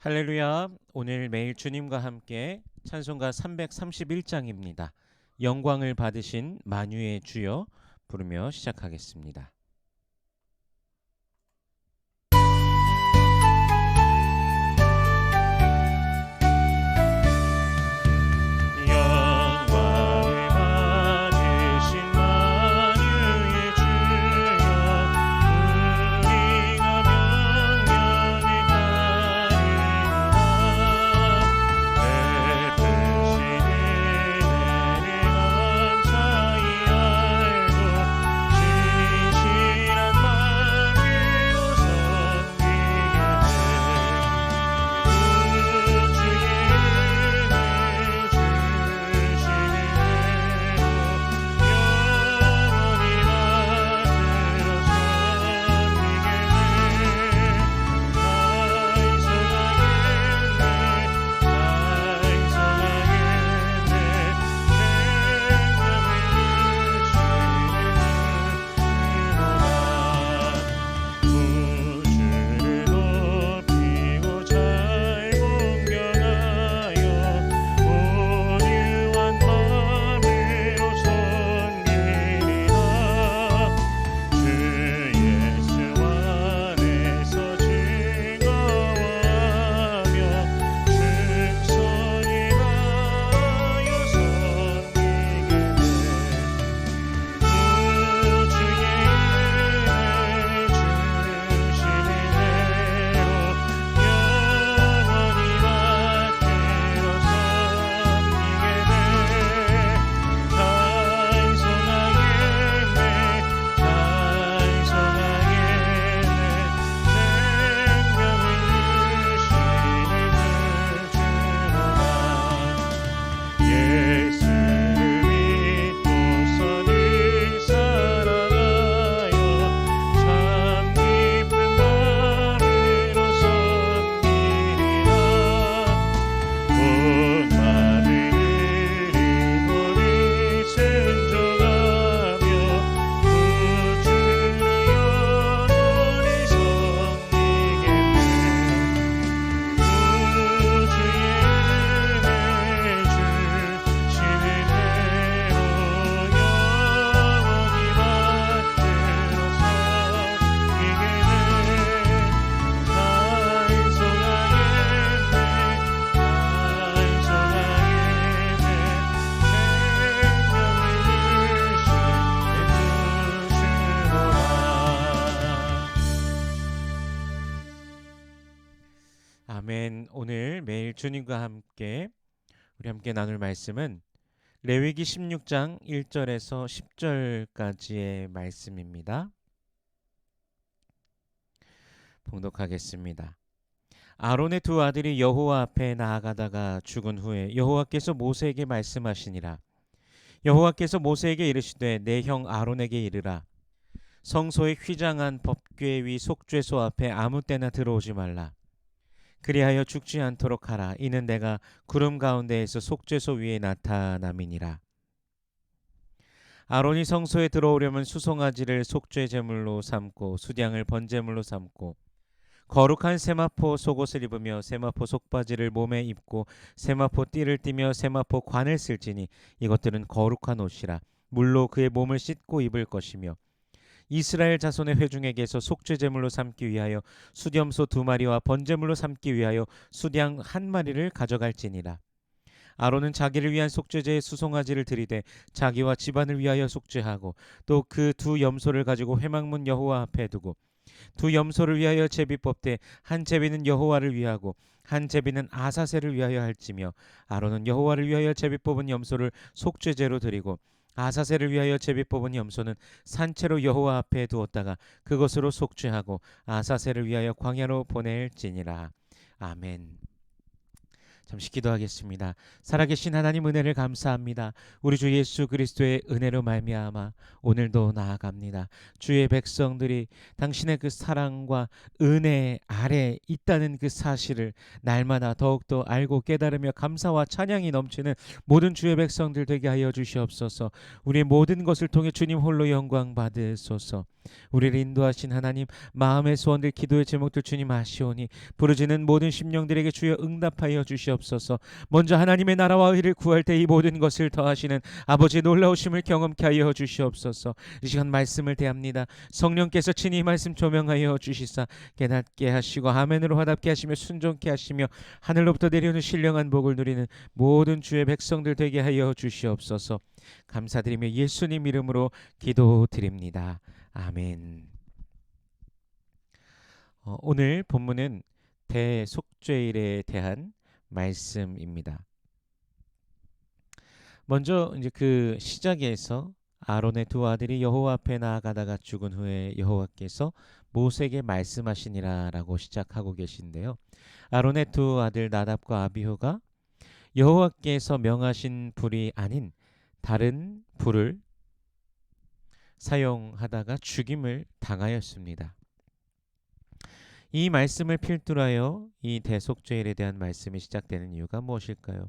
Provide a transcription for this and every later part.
할렐루야. 오늘 매일 주님과 함께 찬송가 331장입니다. 영광을 받으신 만유의 주여 부르며 시작하겠습니다. 주님과 함께 우리 함께 나눌 말씀은 레위기 16장 1절에서 10절까지의 말씀입니다. 봉독하겠습니다. 아론의 두 아들이 여호와 앞에 나아가다가 죽은 후에 여호와께서 모세에게 말씀하시니라 여호와께서 모세에게 이르시되 내 형 아론에게 이르라 성소의 휘장한 법궤 위 속죄소 앞에 아무 때나 들어오지 말라 그리하여 죽지 않도록 하라. 이는 내가 구름 가운데에서 속죄소 위에 나타남이니라. 아론이 성소에 들어오려면 수송아지를 속죄 제물로 삼고 수량을 번제물로 삼고 거룩한 세마포 속옷을 입으며 세마포 속바지를 몸에 입고 세마포 띠를 띠며 세마포 관을 쓸지니 이것들은 거룩한 옷이라 물로 그의 몸을 씻고 입을 것이며 이스라엘 자손의 회중에게서 속죄 제물로 삼기 위하여 수염소 두 마리와 번제물로 삼기 위하여 수량 한 마리를 가져갈지니라. 아론은 자기를 위한 속죄제의 수송아지를 들이되 자기와 집안을 위하여 속죄하고 또 그 두 염소를 가지고 회막문 여호와 앞에 두고 두 염소를 위하여 제비 뽑되 한 제비는 여호와를 위하고 한 제비는 아사셀을 위하여 할지며 아론은 여호와를 위하여 제비 뽑은 염소를 속죄제로 드리고 아사셀을 위하여 제비 뽑은 염소는 산채로 여호와 앞에 두었다가 그것으로 속죄하고 아사셀을 위하여 광야로 보낼지니라 아멘. 잠시 기도하겠습니다. 살아계신 하나님 은혜를 감사합니다. 우리 주 예수 그리스도의 은혜로 말미암아 오늘도 나아갑니다. 주의 백성들이 당신의 그 사랑과 은혜 아래 있다는 그 사실을 날마다 더욱더 알고 깨달으며 감사와 찬양이 넘치는 모든 주의 백성들 되게 하여 주시옵소서. 우리의 모든 것을 통해 주님 홀로 영광 받으소서. 우리를 인도하신 하나님 마음의 소원들 기도의 제목들 주님 아시오니 부르짖는 모든 심령들에게 주여 응답하여 주시옵소서 먼저 하나님의 나라와 의를 구할 때 이 모든 것을 더하시는 아버지 놀라우심을 경험케 하여 주시옵소서 이 시간 말씀을 대합니다 성령께서 친히 이 말씀 조명하여 주시사 깨닫게 하시고 아멘으로 화답게 하시며 순종케 하시며 하늘로부터 내려오는 신령한 복을 누리는 모든 주의 백성들 되게 하여 주시옵소서 감사드리며 예수님 이름으로 기도드립니다. 아멘. 어, 오늘 본문은 대속죄일에 대한 말씀입니다. 먼저 이제 그 시작에서 아론의 두 아들이 여호와 앞에 나아가다가 죽은 후에 여호와께서 모세에게 말씀하시니라라고 시작하고 계신데요. 아론의 두 아들 나답과 아비후가 여호와께서 명하신 불이 아닌 다른 불을 사용하다가 죽임을 당하였습니다. 이 말씀을 필두로 하여 이 대속죄일에 대한 말씀이 시작되는 이유가 무엇일까요?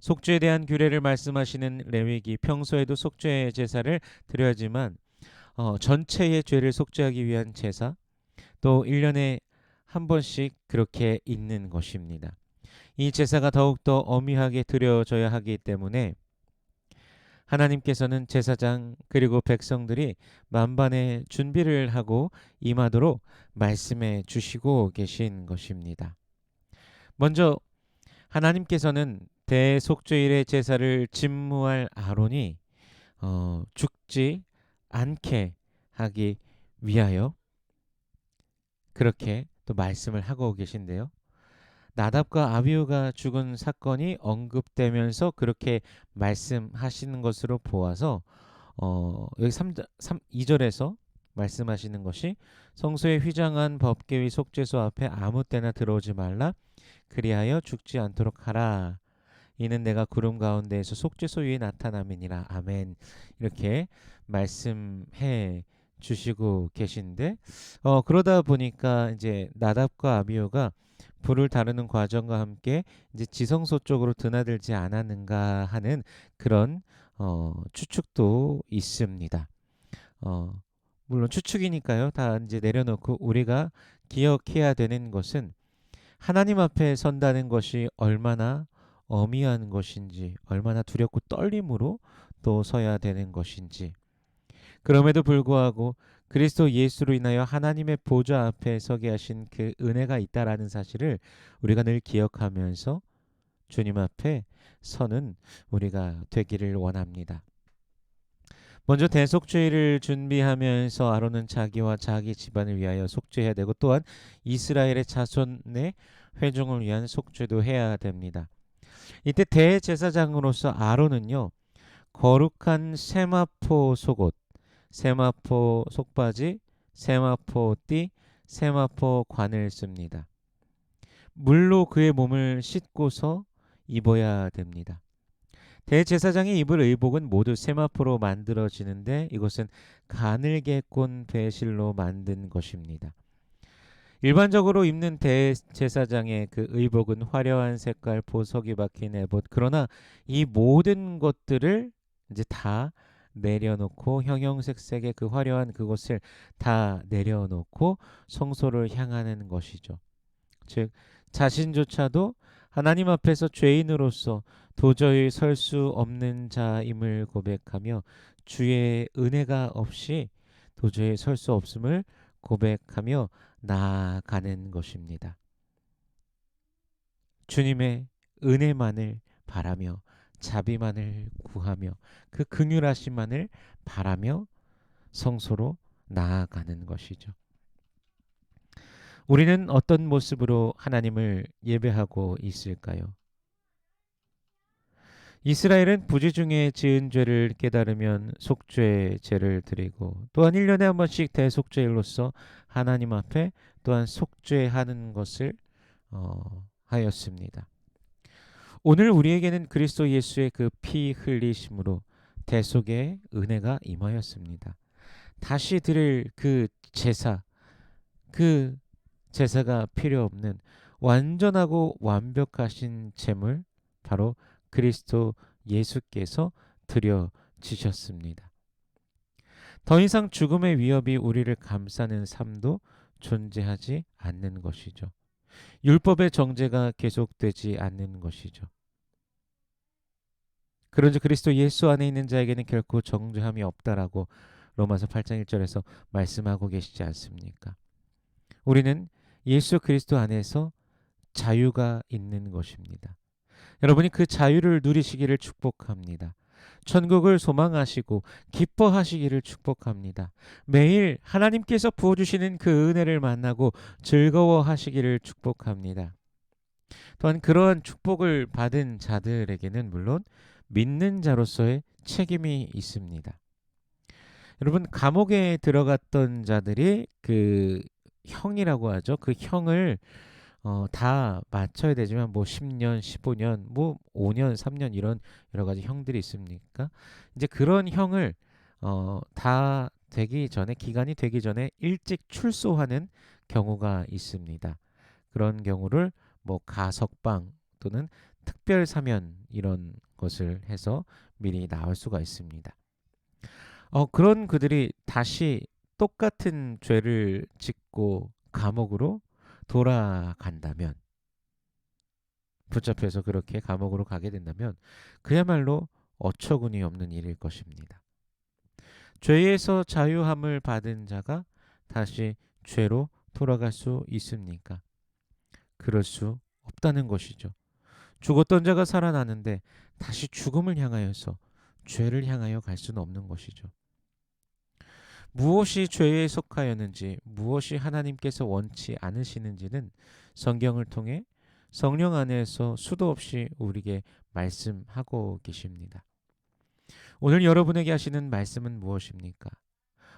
속죄에 대한 규례를 말씀하시는 레위기 평소에도 속죄 제사를 드려야지만 어, 전체의 죄를 속죄하기 위한 제사 또 1년에 한 번씩 그렇게 있는 것입니다. 이 제사가 더욱더 엄미하게 드려져야 하기 때문에 하나님께서는 제사장 그리고 백성들이 만반의 준비를 하고 임하도록 말씀해 주시고 계신 것입니다. 먼저 하나님께서는 대속죄일의 제사를 집무할 아론이 어, 죽지 않게 하기 위하여 그렇게 또 말씀을 하고 계신데요. 나답과 아비우가 죽은 사건이 언급되면서 그렇게 말씀하시는 것으로 보아서 어, 여기 3, 3 2절에서 말씀하시는 것이 성소에 휘장한 법계위 속죄소 앞에 아무 때나 들어오지 말라. 그리하여 죽지 않도록 하라. 이는 내가 구름 가운데에서 속죄소 위에 나타남이니라. 아멘. 이렇게 말씀해 주시고 계신데 어 그러다 보니까 이제 나답과 아비오가 불을 다루는 과정과 함께 이제 지성소 쪽으로 드나들지 않았는가 하는 그런 어, 추측도 있습니다. 어, 물론 추측이니까요. 다 이제 내려놓고 우리가 기억해야 되는 것은 하나님 앞에 선다는 것이 얼마나 어미한 것인지, 얼마나 두렵고 떨림으로 또 서야 되는 것인지. 그럼에도 불구하고 그리스도 예수로 인하여 하나님의 보좌 앞에 서게 하신 그 은혜가 있다라는 사실을 우리가 늘 기억하면서 주님 앞에 서는 우리가 되기를 원합니다. 먼저 대속죄를 준비하면서 아론은 자기와 자기 집안을 위하여 속죄해야 되고 또한 이스라엘의 자손의 회중을 위한 속죄도 해야 됩니다. 이때 대제사장으로서 아론은요 거룩한 세마포 속옷 세마포 속바지, 세마포 띠, 세마포 관을 씁니다. 물로 그의 몸을 씻고서 입어야 됩니다. 대제사장이 입을 의복은 모두 세마포로 만들어지는데 이것은 가늘게 꼰 배실로 만든 것입니다. 일반적으로 입는 대제사장의 그 의복은 화려한 색깔 보석이 박힌 에봇 그러나 이 모든 것들을 이제 다 내려놓고 형형색색의 그 화려한 그것을 다 내려놓고 성소를 향하는 것이죠. 즉 자신조차도 하나님 앞에서 죄인으로서 도저히 설 수 없는 자임을 고백하며 주의 은혜가 없이 도저히 설 수 없음을 고백하며 나아가는 것입니다. 주님의 은혜만을 바라며 자비만을 구하며 그 긍휼하심만을 바라며 성소로 나아가는 것이죠. 우리는 어떤 모습으로 하나님을 예배하고 있을까요? 이스라엘은 부지 중에 지은 죄를 깨달으면 속죄 제를 드리고 또한 1년에 한 번씩 대속죄일로서 하나님 앞에 또한 속죄하는 것을 어, 하였습니다. 오늘 우리에게는 그리스도 예수의 그 피 흘리심으로 대속의 은혜가 임하였습니다. 다시 드릴 그 제사, 그 제사가 필요 없는 완전하고 완벽하신 제물 바로 그리스도 예수께서 드려 지셨습니다. 더 이상 죽음의 위협이 우리를 감싸는 삶도 존재하지 않는 것이죠. 율법의 정죄가 계속되지 않는 것이죠. 그런지 그리스도 예수 안에 있는 자에게는 결코 정죄함이 없다라고 로마서 8장 1절에서 말씀하고 계시지 않습니까? 우리는 예수 그리스도 안에서 자유가 있는 것입니다. 여러분이 그 자유를 누리시기를 축복합니다. 천국을 소망하시고 기뻐하시기를 축복합니다. 매일 하나님께서 부어주시는 그 은혜를 만나고 즐거워하시기를 축복합니다. 또한 그러한 축복을 받은 자들에게는 물론 믿는 자로서의 책임이 있습니다. 여러분 감옥에 들어갔던 자들이 그 형이라고 하죠. 그 형을 어, 다 맞춰야 되지만 뭐 10년, 15년, 뭐 5년, 3년 이런 여러 가지 형들이 있습니까? 이제 그런 형을 어, 다 되기 전에 기간이 되기 전에 일찍 출소하는 경우가 있습니다. 그런 경우를 뭐 가석방 또는 특별 사면 이런 것을 해서 미리 나올 수가 있습니다. 어, 그런 그들이 다시 똑같은 죄를 짓고 감옥으로 돌아간다면 붙잡혀서 그렇게 감옥으로 가게 된다면 그야말로 어처구니 없는 일일 것입니다. 죄에서 자유함을 받은 자가 다시 죄로 돌아갈 수 있습니까? 그럴 수 없다는 것이죠. 죽었던 자가 살아나는데 다시 죽음을 향하여서 죄를 향하여 갈 수는 없는 것이죠. 무엇이 죄에 속하였는지, 무엇이 하나님께서 원치 않으시는지는 성경을 통해 성령 안에서 수도 없이 우리에게 말씀하고 계십니다. 오늘 여러분에게 하시는 말씀은 무엇입니까?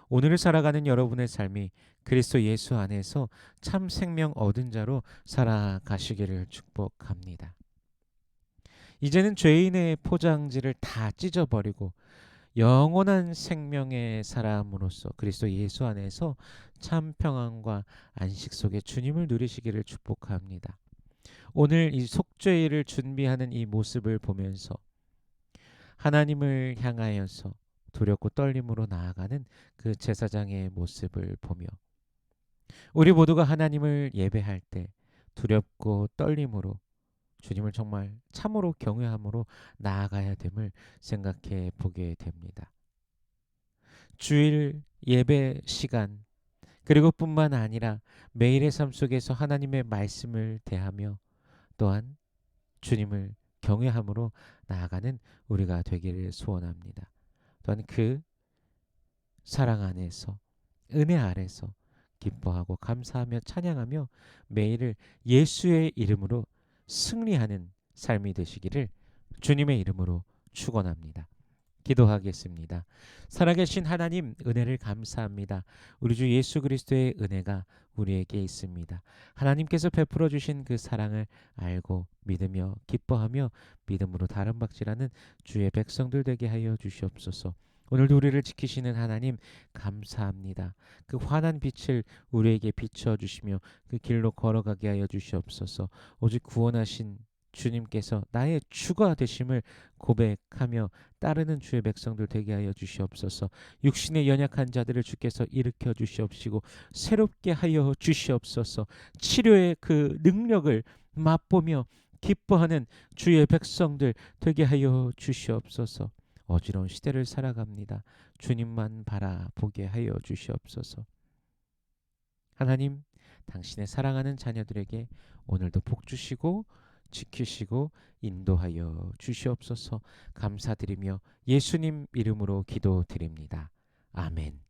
오늘을 살아가는 여러분의 삶이 그리스도 예수 안에서 참 생명 얻은 자로 살아가시기를 축복합니다. 이제는 죄인의 포장지를 다 찢어버리고 영원한 생명의 사람으로서 그리스도 예수 안에서 참 평안과 안식 속에 주님을 누리시기를 축복합니다. 오늘 이 속죄일을 준비하는 이 모습을 보면서 하나님을 향하여서 두렵고 떨림으로 나아가는 그 제사장의 모습을 보며 우리 모두가 하나님을 예배할 때 두렵고 떨림으로 주님을 정말 참으로 경외함으로 나아가야 됨을 생각해 보게 됩니다. 주일 예배 시간 그리고 뿐만 아니라 매일의 삶 속에서 하나님의 말씀을 대하며 또한 주님을 경외함으로 나아가는 우리가 되기를 소원합니다. 또한 그 사랑 안에서 은혜 아래서 기뻐하고 감사하며 찬양하며 매일을 예수의 이름으로 승리하는 삶이 되시기를 주님의 이름으로 축원합니다. 기도하겠습니다. 살아계신 하나님 은혜를 감사합니다. 우리 주 예수 그리스도의 은혜가 우리에게 있습니다. 하나님께서 베풀어 주신 그 사랑을 알고 믿으며 기뻐하며 믿음으로 다른 박지라는 주의 백성들 되게 하여 주시옵소서. 오늘도 우리를 지키시는 하나님 감사합니다. 그 환한 빛을 우리에게 비춰 주시며 그 길로 걸어가게 하여 주시옵소서. 오직 구원하신 주님께서 나의 주가 되심을 고백하며 따르는 주의 백성들 되게 하여 주시옵소서. 육신의 연약한 자들을 주께서 일으켜 주시옵시고 새롭게 하여 주시옵소서. 치료의 그 능력을 맛보며 기뻐하는 주의 백성들 되게 하여 주시옵소서. 어지러운 시대를 살아갑니다. 주님만 바라보게 하여 주시옵소서. 하나님, 당신의 사랑하는 자녀들에게 오늘도 복 주시고 지키시고 인도하여 주시옵소서 감사드리며 예수님 이름으로 기도드립니다. 아멘.